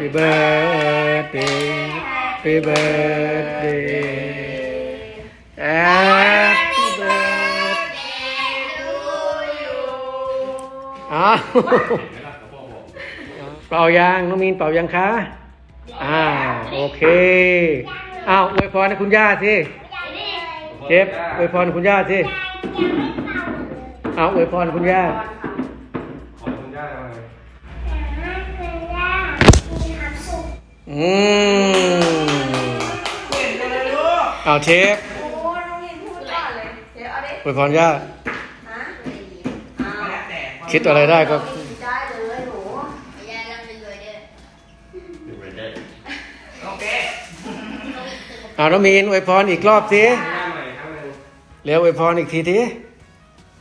Happy birthday Happy birthday Happy birthday อ้าวเป่ายังน้องมีนเป่ายังคะอ่าโอเคอ้าวอวยพรให้คุณย่าสิเชฟอวยพรให้คุณย่าสิเอาอวยพรให้คุณย่า อืมเอาเชฟโอ้น้องยินพูดก่อนเลย เดี๋ยวเอาดิอวยพรย่าฮะอ้าวคิดอะไรได้ก็ได้เลยหนูยายรับเป็นรวยเด้ออยู่ไปได้เอาน้องมีนอวยพรอีกรอบสิย่าใหม่ครั้งหนึ่งเร็วอวยพรอีกทีที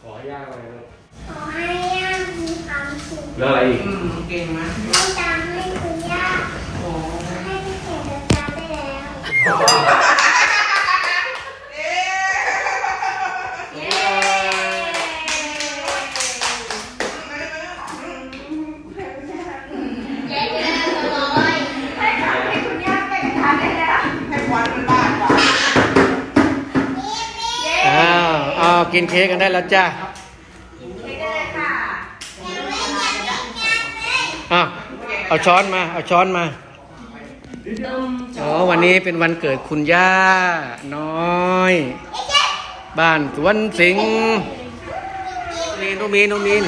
ขอให้ย่าหน่อยลูกขอให้ย่ามีความสุขแล้วอะไรอีกเก่งมากให้ตาม กินเค้กกันได้แล้วจ้าเค้กได้เลยค่ะอ้าวเอาช้อนมา เอาช้อนมาอ๋อวันนี้เป็นวันเกิดคุณย่าน้อย บ้านสวนสิงห์นี่น้องมีนน้องมีน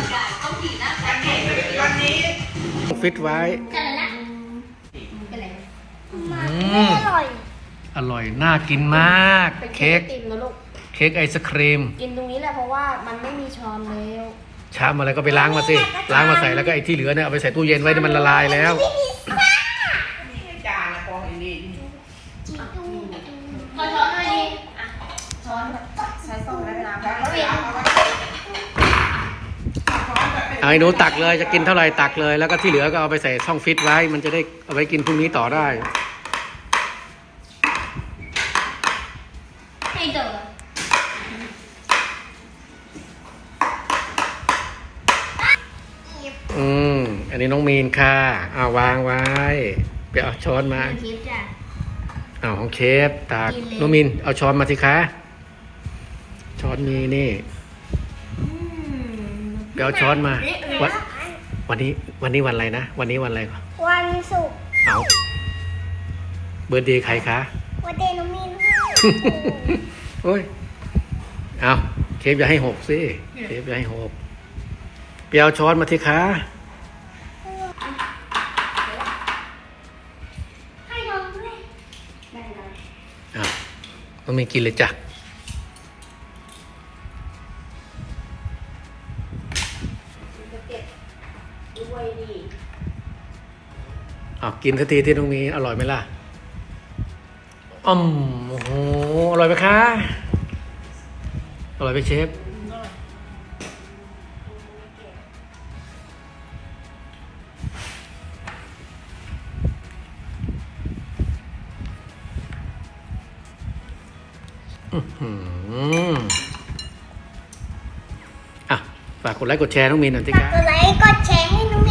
ฟิตไว้กันละเป็นไรอืมอร่อย อร่อย น่ากินมากเป็นเค้กติมนะลูกเค้กไอศครีมกินตรงนี้แหละเพราะว่ามันไม่มีช้อนแล้วชามอะไรก็ไปล้างมาสิล้างมาใส่แล้วก็ไอ้ที่เหลือเนี่ยเอาไปใส่ตู้เย็นไว้ที่มันละลายแล้ว จานละกองอีนี่จีดูขอช้อนหน่อยดิช้อนแบบใช้ส้อมได้ไหมนะแล้วเวียนเอาไอ้หนูตักเลยจะกินเท่าไหร่ตักเลย แล้วก็ที่เหลือก็เอาไปใส่ช่องฟิตไว้ มันจะได้เอาไว้กินพรุ่งนี้ต่อได้ ให้เจอ อืม อันนี้น้องมีนค่ะเอาวางไว้ ไปเอาช้อนมาทิพย์จ้ะ เอาของเชฟตักกินเลย น้องมีนเอาช้อนมาสิคะ ช้อนมีนี่ ไปเอาช้อนมาวันวันนี้ วันนี้วันอะไรนะ วันนี้วันอะไรก่อนวันศุกร์เอาเบอร์เดย์ใครคะ วันเดย์น้องมีนค่ะโอ้ย เอาเชฟอย่าให้หกสิ เชฟอย่าให้หก เปียวช้อนมาทีคะให้น้องด้วยอ้าวต้องมีกินเลยจ้ะด้วยดีอ้าวกินสักทีที่ตรงนี้อร่อยไหมล่ะอืมโอ้โหอร่อยไหมคะ อร่อยไหมเชฟ อะ ฝากกดไลค์กดแชร์น้องมีนหน่อยสิฝากคะกดไลค์กดแชร์ให้น้องมิน